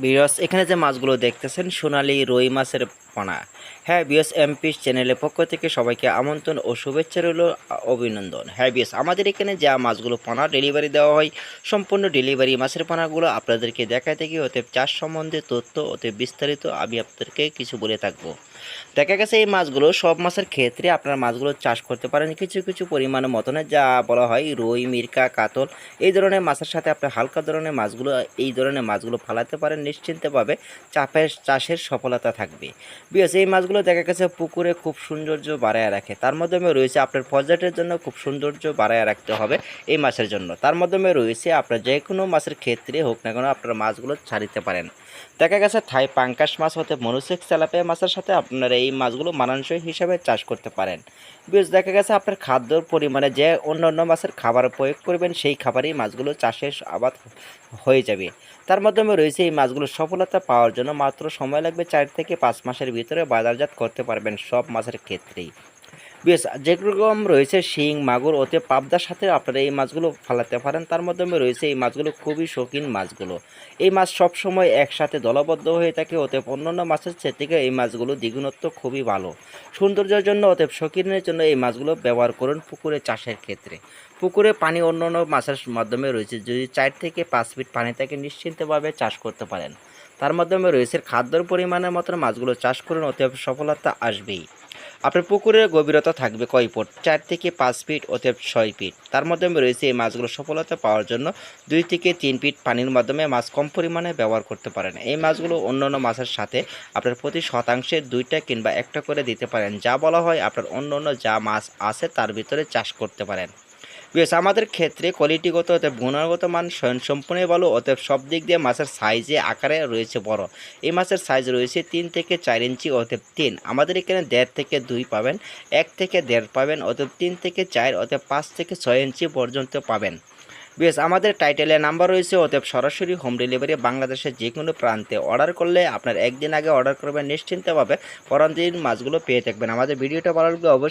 বিয়স এখানে যে মাছগুলো দেখতেছেন সোনালি রুই মাছের পোনা। হ্যাঁ বিয়স এমপি চ্যানেলের পক্ষ থেকে সবাইকে আমন্ত্রণ ও শুভেচ্ছা রইল অভিনন্দন। হ্যাঁ বিয়স আমাদের এখানে যা মাছগুলো পোনা ডেলিভারি দেওয়া হয়, সম্পূর্ণ ডেলিভারি মাছের পোনাগুলো আপনাদেরকে দেখাতে গিয়ে অতএব চাষ সম্বন্ধে তথ্য, অতএব বিস্তারিত আমি আপনাদেরকে কিছু বলে থাকব। দেখা গেছে এই মাছগুলো সব মাছের ক্ষেত্রে আপনার মাছগুলো চাষ করতে পারেন, কিছু কিছু পরিমাণ মতনে, যা বলা হয় রুই, মিরকা, কাতল, এই ধরনের মাছের সাথে আপনার হালকা ধরনের মাছগুলো, এই ধরনের মাছগুলো ফালাতে পারেন, নিশ্চিন্তভাবে চাপের, চাষের সফলতা থাকবে। বিকজ এই মাছগুলো দেখা গেছে পুকুরে খুব সৌন্দর্য বাড়ায় রাখে। তার মাধ্যমে রয়েছে আপনার পর্যটনের জন্য খুব সৌন্দর্য বাড়ায় রাখতে হবে এই মাছের জন্য। তার মাধ্যমে রয়েছে আপনার যে কোনো মাছের ক্ষেত্রে হোক না কেন আপনার মাছগুলো ছাড়িতে পারেন। দেখা গেছে থাই পাঙ্কাশ মাছ হতে মনুসেক তেলাপিয়া মাছের সাথে আপনারা এই মাছগুলো মানানসই হিসাবে চাষ করতে পারেন। বেশ দেখা গেছে আপনার খাদ্যর পরিমাণে যে অন্য অন্য মাছের খাবার প্রয়োগ করবেন সেই খাবারই মাছগুলো চাষের আবাদ হয়ে যাবে। তার মাধ্যমে রয়েছে এই মাছগুলো সফলতা পাওয়ার জন্য মাত্র সময় লাগবে চার থেকে পাঁচ মাসের ভিতরে বাজারজাত করতে পারবেন সব মাছের ক্ষেত্রেই। বেশ, যেরকম রয়েছে শিং, মাগুর ওতে পাবদার সাথে আপনারা এই মাছগুলো ফালাতে পারেন। তার মাধ্যমে রয়েছে এই মাছগুলো খুবই শৌখিন মাছগুলো। এই মাছ সবসময় একসাথে দলবদ্ধ হয়ে থাকে ওতে অন্যান্য মাছের চেয়ে থেকে এই মাছগুলো দ্বিগুণত্ব খুবই ভালো। সৌন্দর্যের জন্য অতএব শৌখিনের জন্য এই মাছগুলো ব্যবহার করুন পুকুরে চাষের ক্ষেত্রে। পুকুরে পানি অন্য অন্য মাছের মাধ্যমে রয়েছে, যদি চার থেকে পাঁচ ফিট পানি থাকে, নিশ্চিন্তভাবে চাষ করতে পারেন। তার মাধ্যমে রয়েছে খাদ্যর পরিমাণের মতন মাছগুলো চাষ করুন অতএব সফলতা আসবেই। আপনার পুকুরের গভীরতা থাকবে কয় ফুট? চার থেকে পাঁচ ফিট, অতএব ছয় ফিট। তার মাধ্যমে রয়েছে এই মাছগুলো সফলতা পাওয়ার জন্য দুই থেকে তিন ফিট পানির মাধ্যমে মাছ কম পরিমাণে ব্যবহার করতে পারেন। এই মাছগুলো অন্যান্য মাছের সাথে আপনার প্রতি শতাংশে দুইটা কিংবা একটা করে দিতে পারেন। যা বলা হয় আপনার অন্য অন্য যা মাছ আছে তার ভিতরে চাষ করতে পারেন। বেশ আমাদের ক্ষেত্রে কোয়ালিটিগত অতএব গুণগত মান সম্পূর্ণই ভালো, অতএব সব দিক দিয়ে মাছের সাইজে আকারে রয়েছে বড়। এই মাছের সাইজ রয়েছে তিন থেকে চার ইঞ্চি, অতএব তিন। আমাদের এখানে দেড় থেকে দুই পাবেন, এক থেকে দেড় পাবেন, অতএব তিন থেকে চার, অতএব পাঁচ থেকে ছয় ইঞ্চি পর্যন্ত পাবেন। বেশ আমাদের টাইটেলে নাম্বার রয়েছে, অতএব সরাসরি হোম ডেলিভারি বাংলাদেশের যে কোনো প্রান্তে অর্ডার করলে আপনার একদিন আগে অর্ডার করবেন নিশ্চিন্তভাবে পরের দিন মাছগুলো পেয়ে থাকবেন। আমাদের ভিডিওটা ভালো লাগলে অবশ্যই